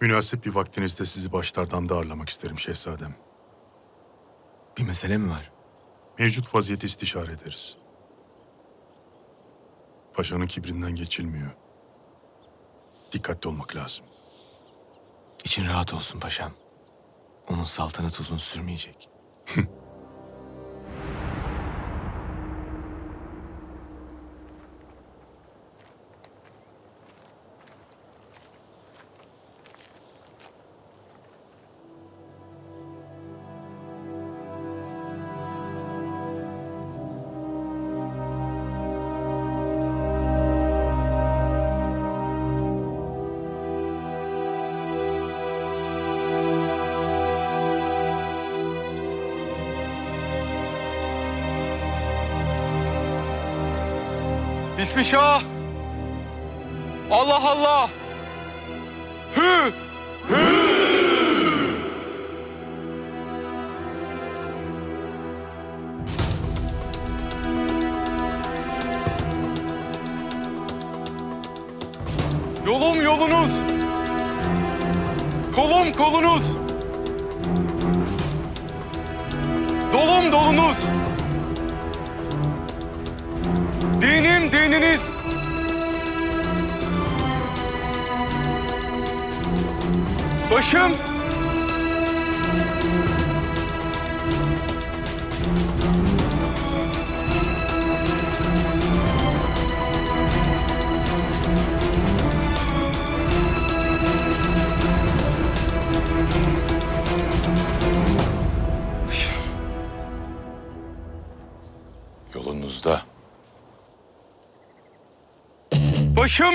Münasip bir vaktinizde sizi başlardan da ağırlamak isterim şehzadem. Bir mesele mi var? Mevcut vaziyeti istişare ederiz. Paşanın kibrinden geçilmiyor. Dikkatli olmak lazım. İçin rahat olsun paşam. Onun saltanatı uzun sürmeyecek. Bismillah. Allah Allah.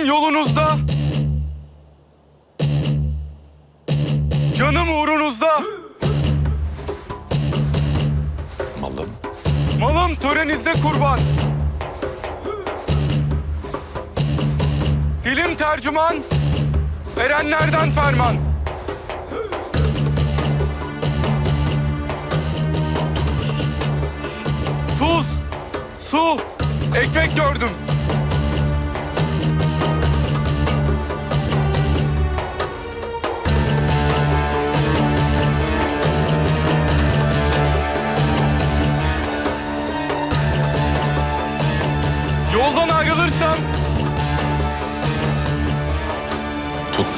Başım yolunuzda. Canım uğrunuzda. Malım. Malım törenizde kurban. Dilim tercüman. Erenlerden ferman.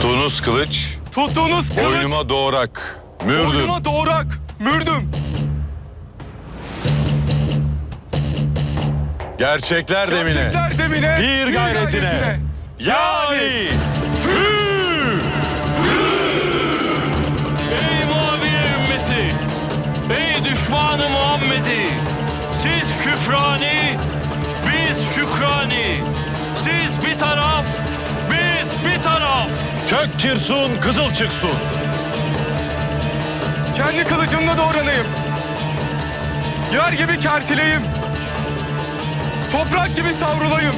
Tuttuğunuz kılıç tuttuğunuz kılıç boynuma doğrak. Mürdüm. boynuma doğrak, mürdüm. Gerçekler demine. Gerçekler demine, Bir gayretine. Yani. Hü! Ey Muaviye ümmeti! Ey düşmanı Muhammed'i! Siz küfrani, biz şükrani. Siz bir bir taraf. Kök kirsun, kızıl çıksın. Kendi kılıcımla doğranayım. Yer gibi kertileyim. Toprak gibi savrulayım.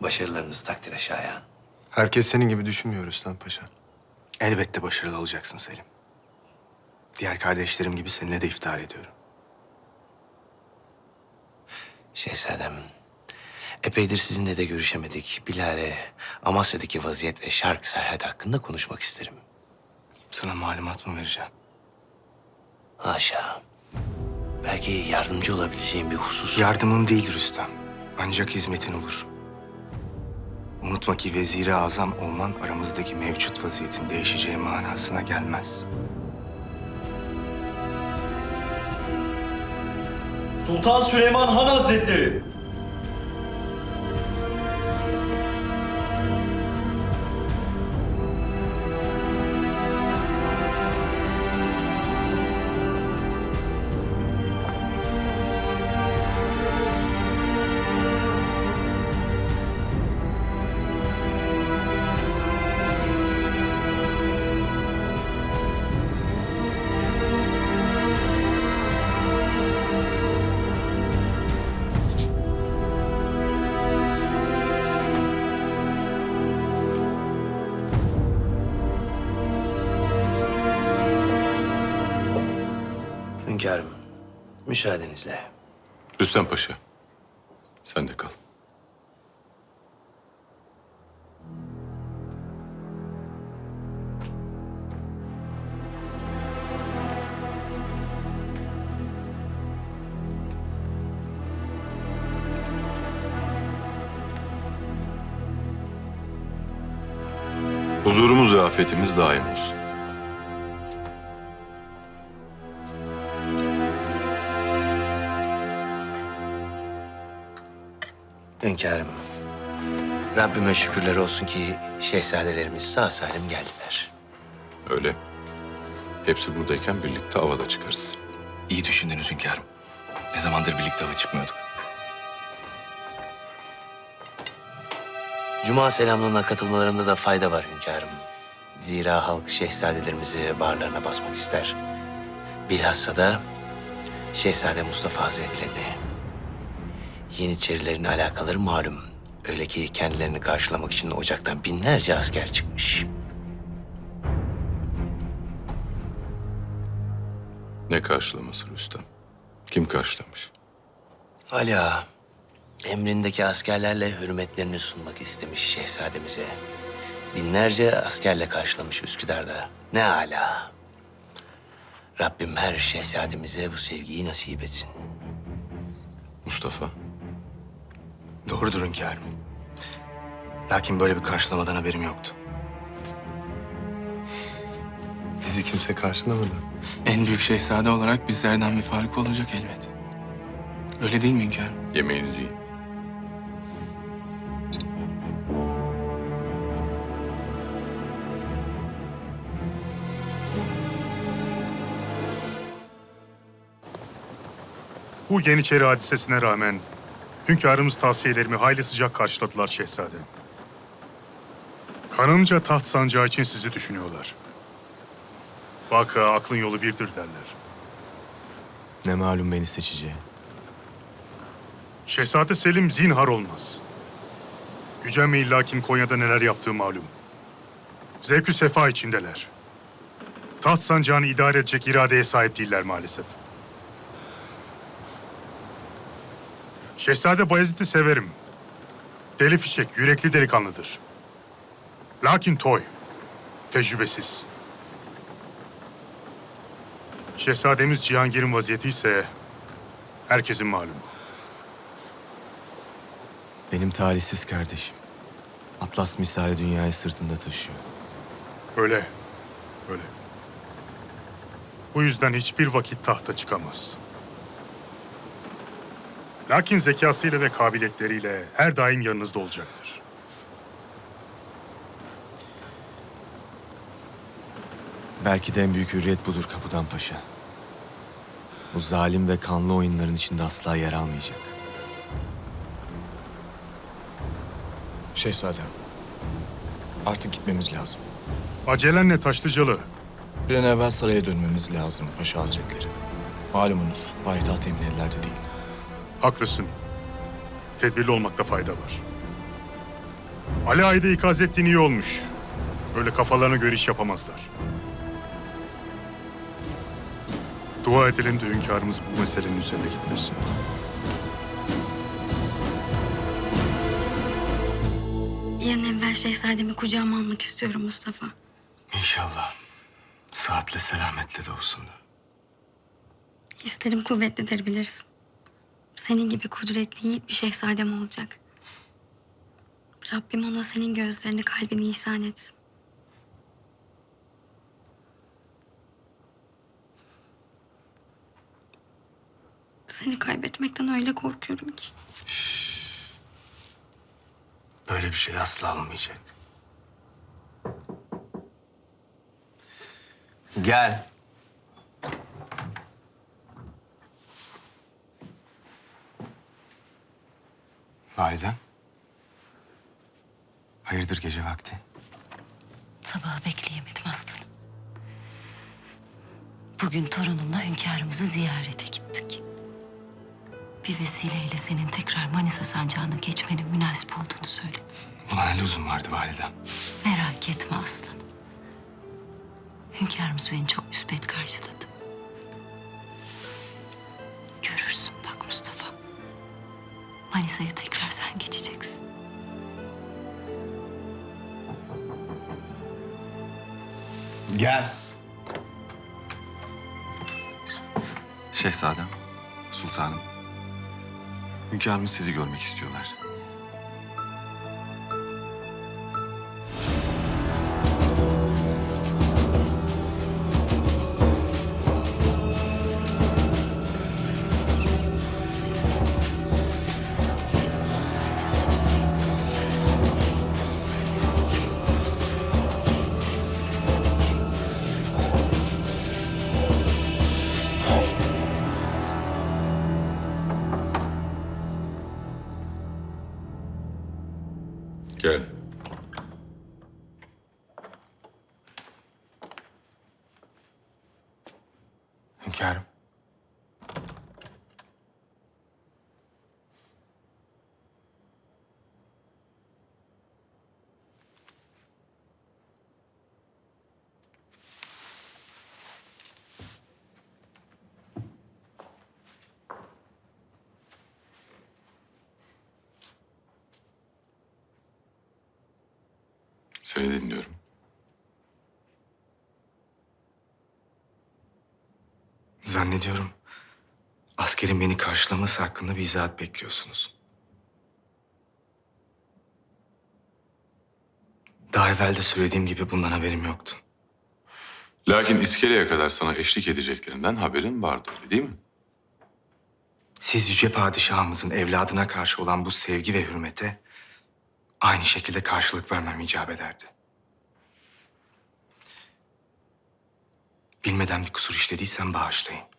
Başarılarınız takdire şayan. Herkes senin gibi düşünmüyor Rüstem Paşa. Elbette başarılı olacaksın Selim. Diğer kardeşlerim gibi seninle de iftihar ediyorum. Şehzadem, epeydir sizinle de görüşemedik. Bilare, Amasya'daki vaziyet ve Şark Serhat hakkında konuşmak isterim. Sana malumat mı vereceğim? Haşa. Belki yardımcı olabileceğim bir husus. Yardımın değil Rüstem. Ancak hizmetin olur. Unutma ki vezire azam olman aramızdaki mevcut vaziyetin değişeceği manasına gelmez. Sultan Süleyman Han Hazretleri. Müsaadenizle. Rüstem Paşa. Sen de kal. Huzurumuz ve afetimiz daim olsun. Hünkârım, Rabbime şükürler olsun ki şehzadelerimiz sağ salim geldiler. Öyle. Hepsi buradayken birlikte avada çıkarız. İyi düşündünüz hünkârım. Ne zamandır birlikte hava çıkmıyorduk. Cuma selamlığına katılmalarında da fayda var hünkârım. Zira halk şehzadelerimizi bağırlarına basmak ister. Bilhassa da Şehzade Mustafa Hazretlerini. Yeniçerilerin alakaları malum. Öyle ki kendilerini karşılamak için ocaktan binlerce asker çıkmış. Ne karşılaması Rüstem? Kim karşılamış? Ali Ağa, emrindeki askerlerle hürmetlerini sunmak istemiş şehzademize. Binlerce askerle karşılamış Üsküdar'da. Ne ala. Rabbim her şehzademize bu sevgiyi nasip etsin. Mustafa. Doğrudur hünkârım. Lakin böyle bir karşılamadan haberim yoktu. Bizi kimse karşılamadı. En büyük şehzade olarak bizlerden bir fark olacak elbet. Öyle değil mi hünkârım? Yemeğinizi yiyin. Bu Yeniçeri hadisesine rağmen hünkârımız tavsiyelerimi hayli sıcak karşıladılar şehzadem. Kanımca taht sancağı için sizi düşünüyorlar. Vaka aklın yolu birdir derler. Ne malum beni seçeceği. Şehzade Selim zinhar olmaz. Gücenmeyin lakin Konya'da neler yaptığı malum. Zevkü sefa içindeler. Taht sancağını idare edecek iradeye sahip değiller maalesef. Şehzade Bayezid'i severim. Deli fişek, yürekli delikanlıdır. Lakin toy, tecrübesiz. Şehzademiz Cihangir'in vaziyeti ise herkesin malumu. Benim talihsiz kardeşim. Atlas misali dünyayı sırtında taşıyor. Öyle, öyle. Bu yüzden hiçbir vakit tahta çıkamaz. Lakin zekasıyla ve kabiliyetleriyle her daim yanınızda olacaktır. Belki de en büyük hürriyet budur Kapıdan Paşa. Bu zalim ve kanlı oyunların içinde asla yer almayacak. Şehzadem, artık gitmemiz lazım. Acelenle Taşlıcalı. Bir an evvel saraya dönmemiz lazım Paşa Hazretleri. Malumunuz, payitaht emin ellerde değil. Haklısın. Tedbirli olmakta fayda var. Ali Ağa'yı ikaz ettiğin iyi olmuş. Öyle kafalarına göre iş yapamazlar. Dua edelim de hünkârımız bu meselenin üzerine gitmesin. Bir an evvel şehzademi kucağıma almak istiyorum Mustafa. İnşallah. Saatle selametle de olsun da. Hislerim kuvvetlidir bilirsin. Senin gibi kudretli yiğit bir şehzadem olacak. Rabbim ona senin gözlerini kalbini ihsan etsin. Seni kaybetmekten öyle korkuyorum ki. Böyle bir şey asla olmayacak. Gel. Validem. Hayırdır gece vakti? Sabahı bekleyemedim aslanım. Bugün torunumla hünkârımızı ziyarete gittik. Bir vesileyle senin tekrar Manisa sancağına geçmenin münasip olduğunu söyle. Buna ne lüzum vardı validem? Merak etme aslanım. Hünkârımız beni çok müsbet karşıladı. Bak Mustafa. Manisa'ya tekrar sen geçeceksin. Gel. Şehzadem, sultanım. Hünkârımız sizi görmek istiyorlar. Hünkârım. Seni dinliyorum. Zannediyorum askerin beni karşılaması hakkında bir izahat bekliyorsunuz. Daha evvel de söylediğim gibi bundan haberim yoktu. Lakin iskeleye kadar sana eşlik edeceklerinden haberin vardı öyle değil mi? Siz yüce padişahımızın evladına karşı olan bu sevgi ve hürmete aynı şekilde karşılık vermem icap ederdi. Bilmeden bir kusur işlediysem bağışlayın.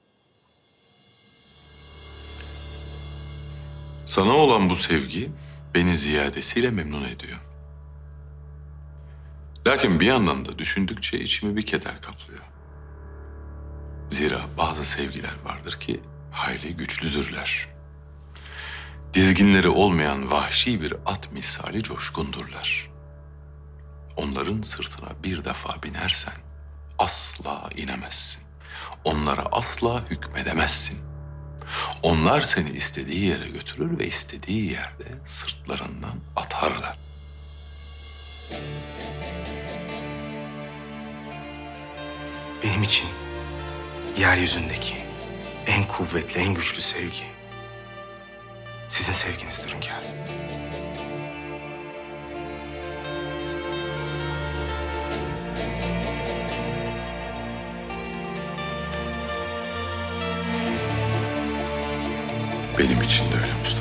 Sana olan bu sevgi beni ziyadesiyle memnun ediyor. Lakin bir yandan da düşündükçe içimi bir keder kaplıyor. Zira bazı sevgiler vardır ki hayli güçlüdürler. Dizginleri olmayan vahşi bir at misali coşkundurlar. Onların sırtına bir defa binersen asla inemezsin. Onlara asla hükmedemezsin. Onlar seni istediği yere götürür ve istediği yerde sırtlarından atarlar. Benim için yeryüzündeki en kuvvetli, en güçlü sevgi sizin sevginizdir hünkârım. Benim için de öyle Mustafa.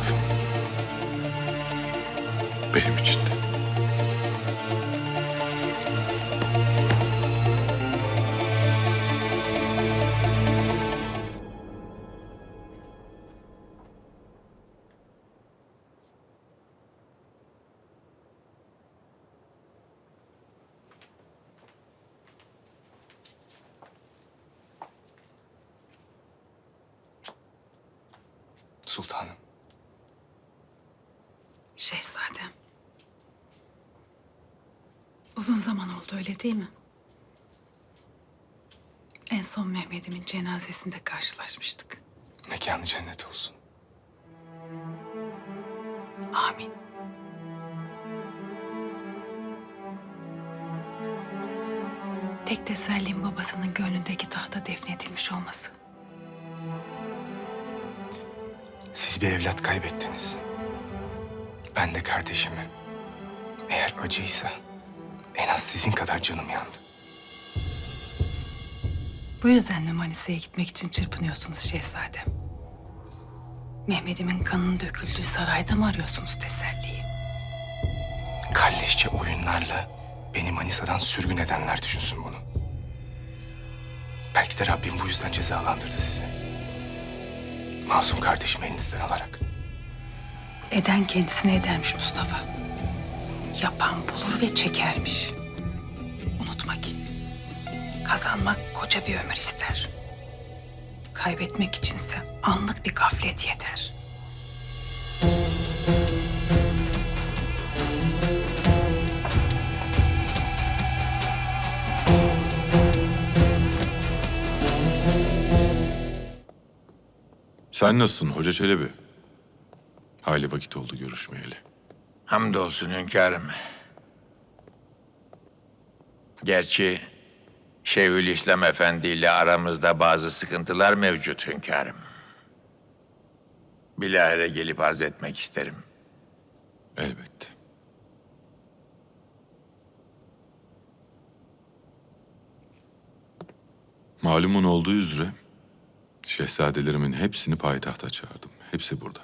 Uzun zaman oldu öyle değil mi? En son Mehmet'imin cenazesinde karşılaşmıştık. Mekanı cennet olsun. Amin. Tek tesellim babasının gönlündeki tahta defnedilmiş olması. Siz bir evlat kaybettiniz. Ben de kardeşimi. Eğer acıysa en az sizin kadar canım yandı. Bu yüzden mi Manisa'ya gitmek için çırpınıyorsunuz şehzadem? Mehmet'imin kanının döküldüğü sarayda mı arıyorsunuz teselliyi? Kalleşçe oyunlarla beni Manisa'dan sürgün edenler düşünsün bunu. Belki de Rabbim bu yüzden cezalandırdı sizi. Masum kardeşimi elinizden alarak. Eden kendisine edermiş Mustafa. Yapan bulur ve çekermiş. Unutma ki kazanmak koca bir ömür ister. Kaybetmek içinse anlık bir gaflet yeter. Sen nasılsın Hoca Çelebi? Hayli vakit oldu görüşmeyeli. Hamdolsun hünkârım. Gerçi Şeyhülislam Efendi ile aramızda bazı sıkıntılar mevcut hünkârım. Bilahare gelip arz etmek isterim. Elbette. Malumun olduğu üzere şehzadelerimin hepsini payitahta çağırdım. Hepsi burada.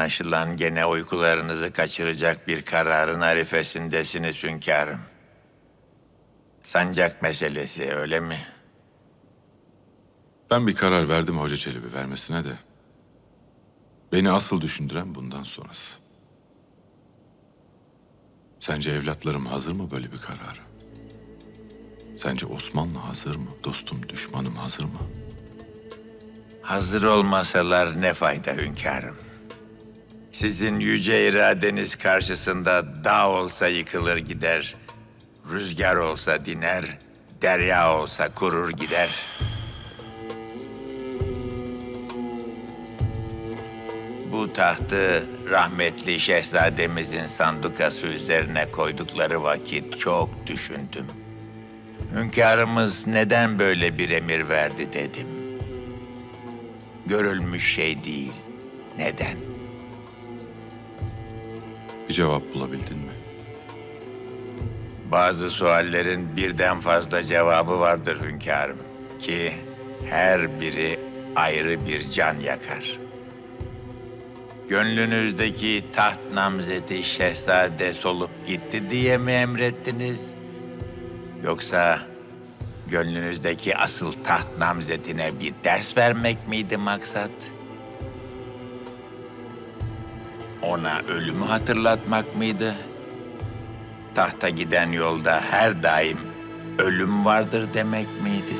Anlaşılan gene uykularınızı kaçıracak bir kararın arifesindesiniz hünkârım. Sancak meselesi öyle mi? Ben bir karar verdim Hoca Çelebi vermesine de. Beni asıl düşündüren bundan sonrası. Sence evlatlarım hazır mı böyle bir karara? Sence Osmanlı hazır mı? Dostum, düşmanım hazır mı? Hazır olmasalar ne fayda hünkârım? Sizin yüce iradeniz karşısında dağ olsa yıkılır gider, rüzgar olsa diner, derya olsa kurur gider. Bu tahtı rahmetli şehzademizin sandukası üzerine koydukları vakit çok düşündüm. Hünkârımız neden böyle bir emir verdi dedim. Görülmüş şey değil. Neden? Bir cevap bulabildin mi? Bazı suallerin birden fazla cevabı vardır hünkârım. Ki her biri ayrı bir can yakar. Gönlünüzdeki taht namzeti şehzade solup gitti diye mi emrettiniz? Yoksa gönlünüzdeki asıl taht namzetine bir ders vermek miydi maksat? Ona ölümü hatırlatmak mıydı? Tahta giden yolda her daim ölüm vardır demek miydi?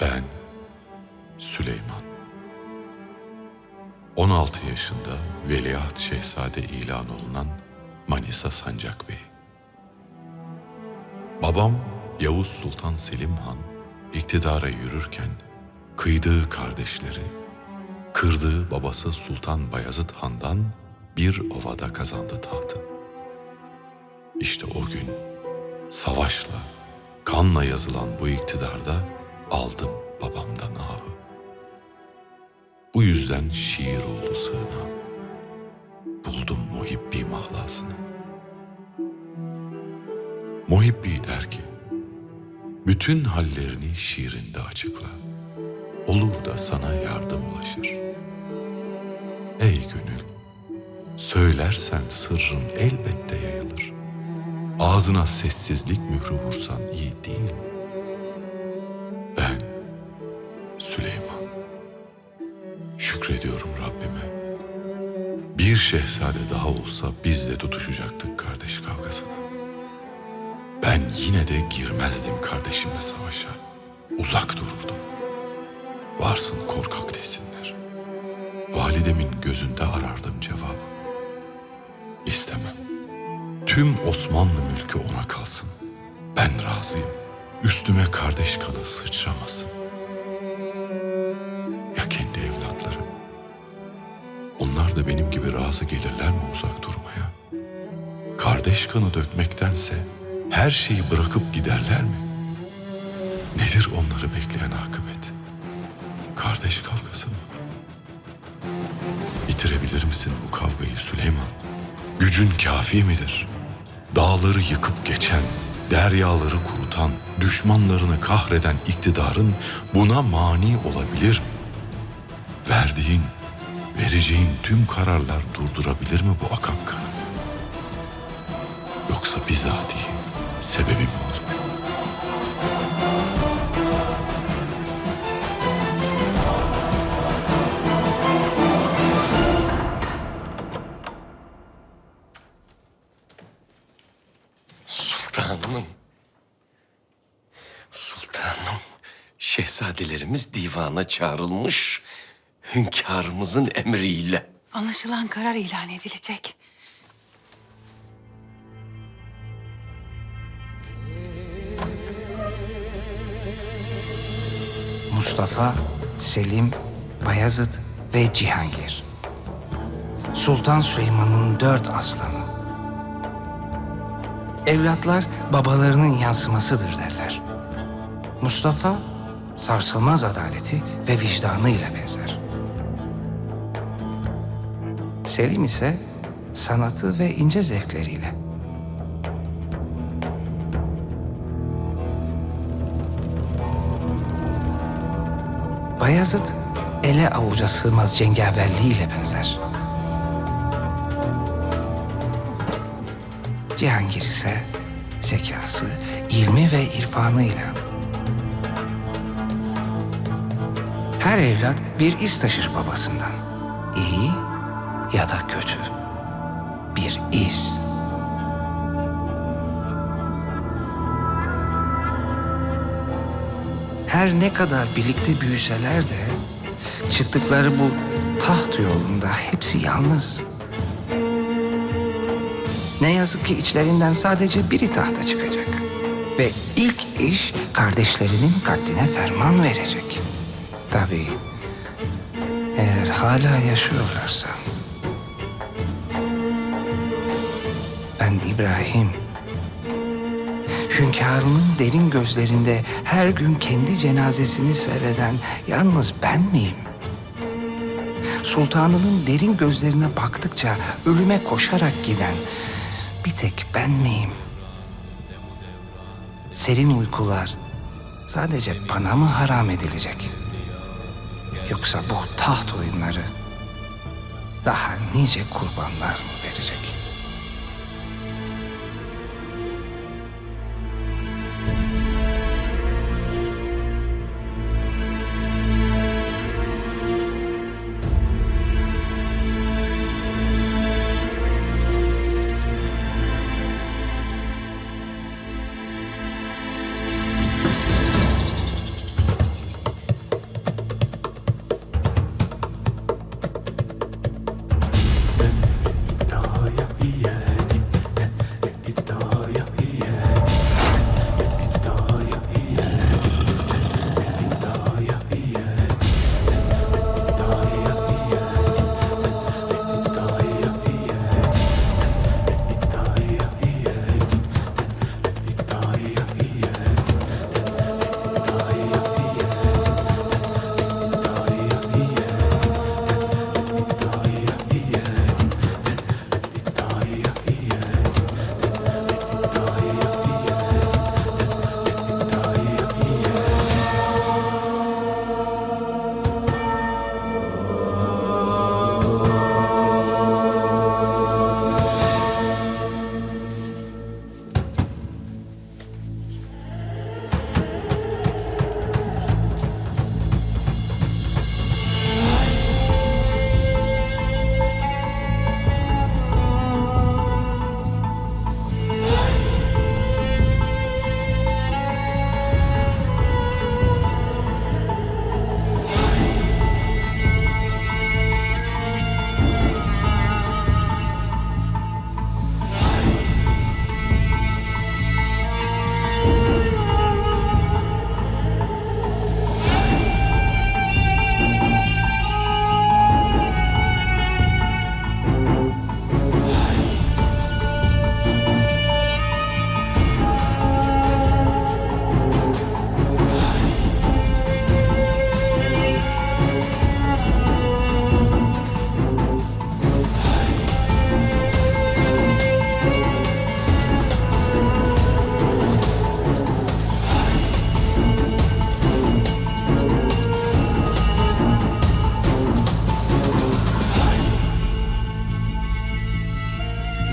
Ben Süleyman. 16 yaşında Veliaht Şehzade ilan olunan Manisa Sancak Bey. Babam Yavuz Sultan Selim Han iktidara yürürken kıydığı kardeşleri, kırdığı babası Sultan Bayezid Han'dan bir ovada kazandı tahtı. İşte o gün savaşla, kanla yazılan bu iktidarda aldım babamdan ahı. Bu yüzden şiir oldu sığınağım. Buldum muhibbi mahlasını. Muhibbi der ki, bütün hallerini şiirinde açıkla. Olur da sana yardım ulaşır. Ey gönül, söylersen sırrın elbette yayılır. Ağzına sessizlik mührü vursan iyi değil mi? Ben Süleyman. Şükrediyorum Rabbime. Bir şehzade daha olsa biz de tutuşacaktık kardeş kavgasına. Ben yine de girmezdim kardeşimle savaşa. Uzak dururdum. Varsın korkak desinler. Validemin gözünde arardım cevabı. İstemem. Tüm Osmanlı mülkü ona kalsın. Ben razıyım. Üstüme kardeş kanı sıçramasın. Ya kendi evlatlarım? Onlar da benim gibi razı gelirler mi uzak durmaya? Kardeş kanı dökmektense her şeyi bırakıp giderler mi? Nedir onları bekleyen akıbet? Kardeş kavgası mı? Bitirebilir misin bu kavgayı Süleyman? Gücün kafi midir? Dağları yıkıp geçen, deryaları kurutan, düşmanlarını kahreden iktidarın buna mani olabilir mi? Verdiğin, vereceğin tüm kararlar durdurabilir mi bu akan kanı? Yoksa bizatihi sebebi mi Şehzadelerimiz divana çağrılmış. Hünkârımızın emriyle. Anlaşılan karar ilan edilecek. Mustafa, Selim, Bayezid ve Cihangir. Sultan Süleyman'ın dört aslanı. Evlatlar babalarının yansımasıdır derler. Mustafa sarsılmaz adaleti ve vicdanıyla benzer. Selim ise sanatı ve ince zevkleriyle. Bayezid ele avuca sığmaz cengaverliğiyle benzer. Cihangir ise zekası, ilmi ve irfanıyla. Her evlat bir iz taşır babasından. İyi ya da kötü. Bir iz. Her ne kadar birlikte büyüseler de çıktıkları bu taht yolunda hepsi yalnız. Ne yazık ki içlerinden sadece biri tahta çıkacak. Ve ilk iş kardeşlerinin katline ferman verecek. Tabii eğer hala yaşıyorlarsa. Ben İbrahim. Hünkârımın derin gözlerinde her gün kendi cenazesini seyreden yalnız ben miyim? Sultanının derin gözlerine baktıkça ölüme koşarak giden bir tek ben miyim? Serin uykular sadece bana mı haram edilecek? Yoksa bu taht oyunları daha nice kurbanlar mı verecek?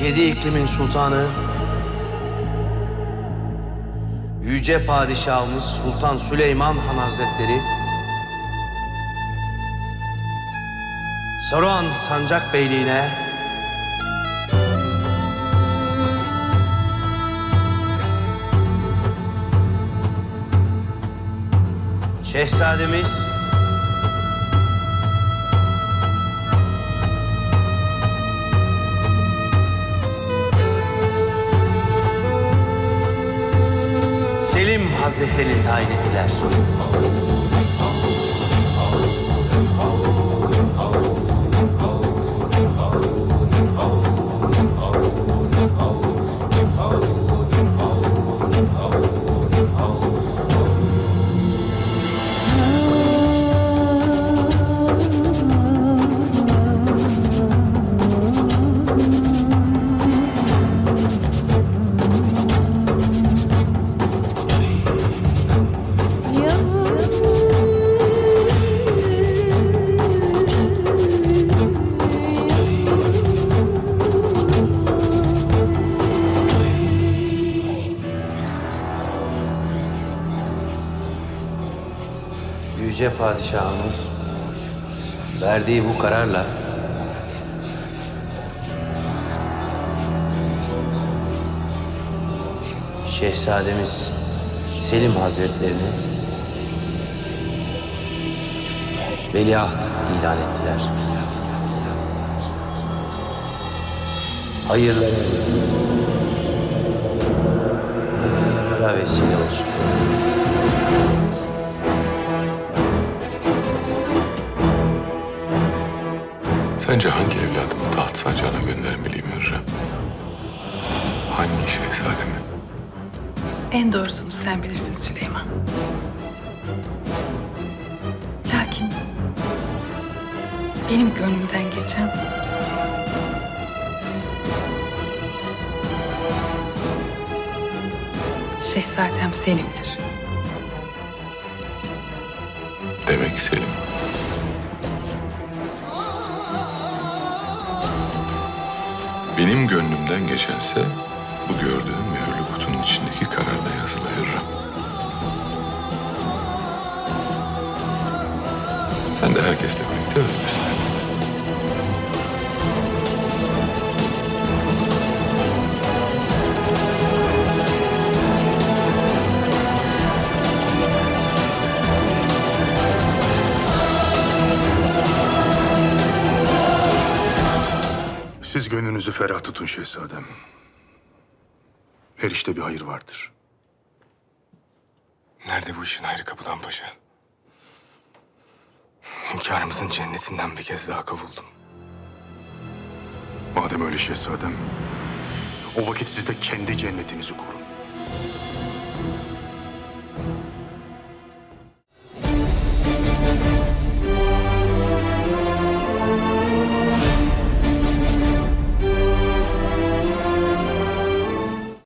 Yedi iklimin sultanı, Yüce Padişahımız Sultan Süleyman Han Hazretleri, Saruhan Sancak Beyliğine, Şehzademiz Hazretlerini tayin ettiler. Padişahımız verdiği bu kararla Şehzademiz Selim Hazretlerini veliaht ilan ettiler. Hayırlara hayırlara vesile olsun. Sence hangi evladımı taht sancağına göndermeliyim Hürrem? Hangi şehzademi? En doğrusunu sen bilirsin Süleyman. Lakin benim gönlümden geçen Şehzadem Selim'dir. Demek Selim. Benim gönlümden geçense bu gördüğün mühürlü kutunun içindeki kararda yazılı Hürrem. Sen de herkesle birlikte ölmüşsün. Gönlünüzü ferah tutun şehzadem. Her işte bir hayır vardır. Nerede bu işin hayrı Kapıdan Paşa? Hünkârımızın cennetinden bir kez daha kavuldum. Madem öyle şehzadem, o vakit siz de kendi cennetinizi kurun.